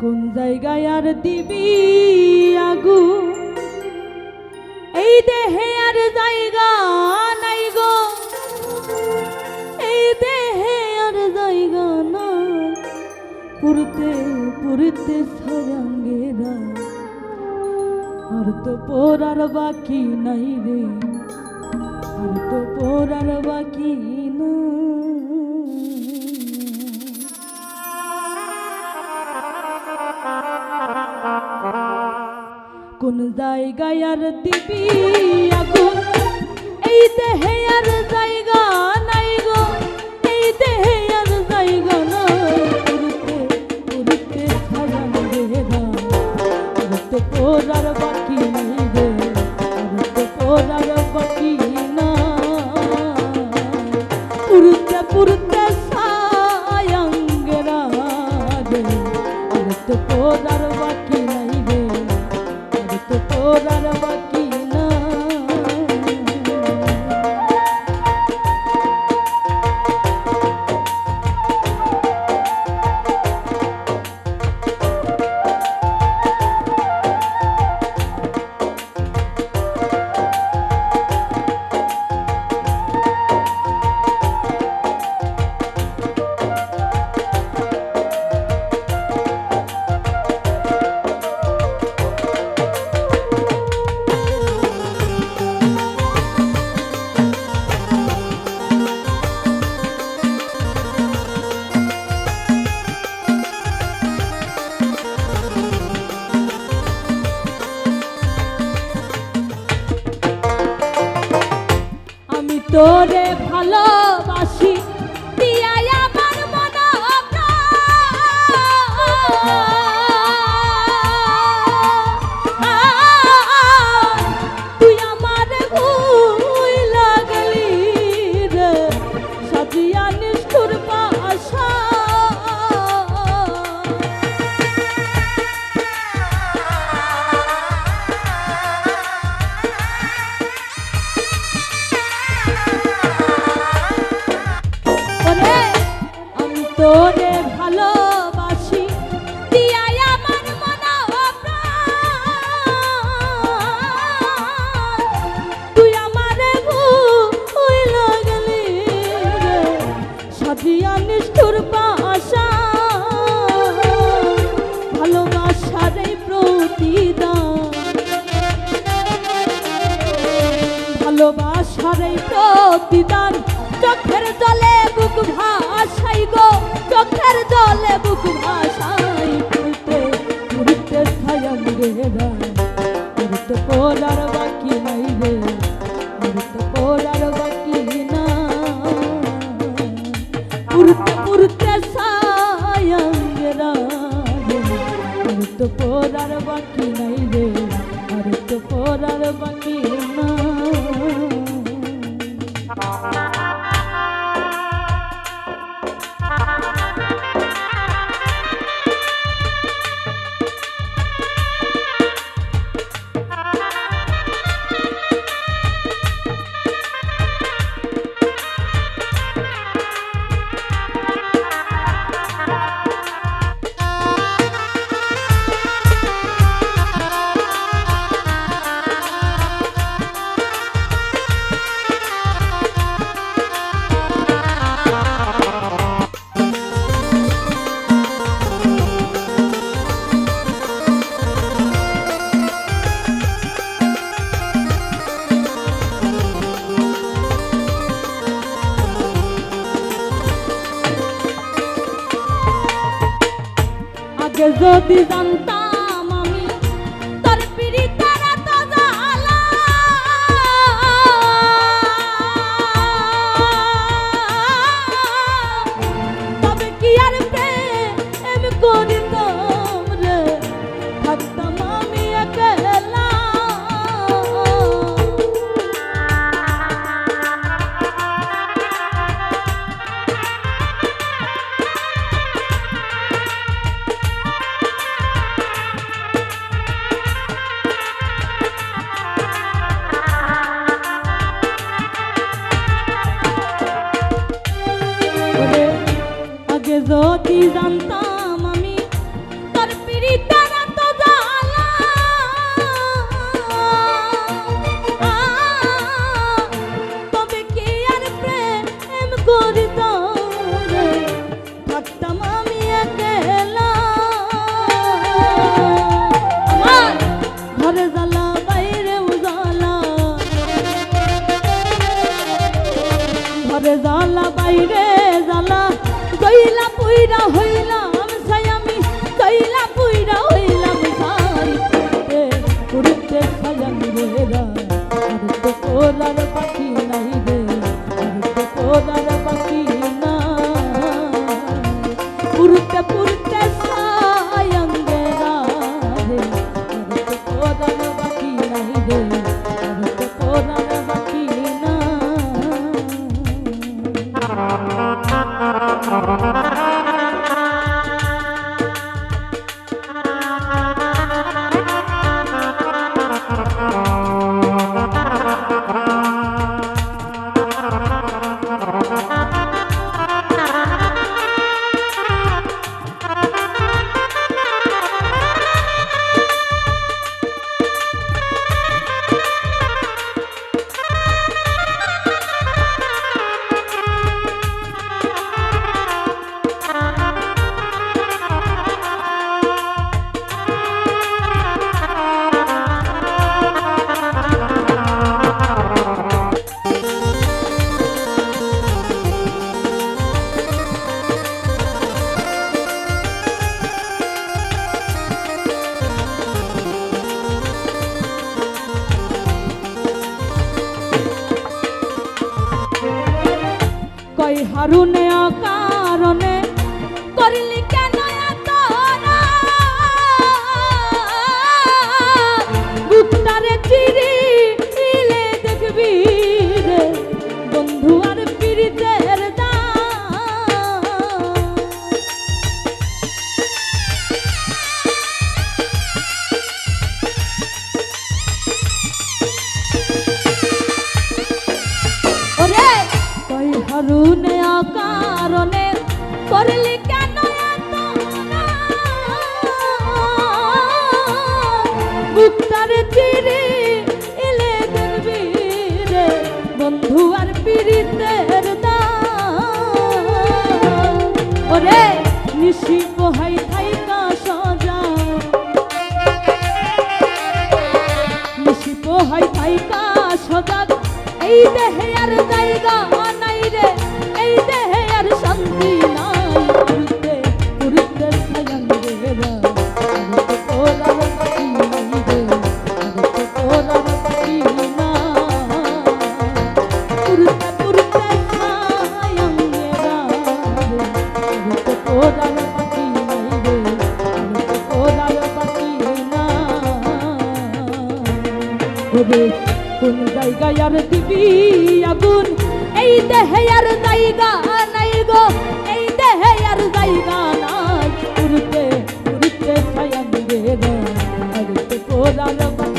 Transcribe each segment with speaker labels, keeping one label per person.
Speaker 1: কোন জায়গায় আর দিবি আগু? এই দেহে আর জায়গা নাই গো। এই দেহে আর জায়গা নাই। পুরতে পুরতে সায়াঙ্গেরা আর তো পড়ার বাকি নাই রে। আর তো পড়ার বাকি না কোন জায়গায় আর দিবি আগুন? এই দেহে আর জায়গা নাই গো। এই দেহে আর জায়গা নাই। পুরুতে পুরুতে সাজান দেহরা পুরুতে পোরার বাকি নেই রে। পুরুতে পোরার ভালোবাসার এই প্রতিদান, চোখের জলে বুক ভাসাই গো, চোখের জলে বুক ভাসাই পুরতে পুরতে ছায়াম রে পুরতে পড়ার বাকি নাই রে পুরতে পড়ার বাকি আগে যদি জানতাম 나 홀로 हरुण का নিশি পোহাই থাইকা সজা। নিশি পোহাই থাইকা সজাগ এই দেহে আর জায়গা নাই রে। ওরে কোন জায়গায় আর দিবি আগুন? এই দেহে আর জায়গা নাই গো। এই দেহে আর জায়গা নাই। উড়তে উড়তে ছায়া রে না আর তো বাকি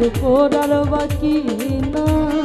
Speaker 1: বাকি নাই রে আর বাকি না।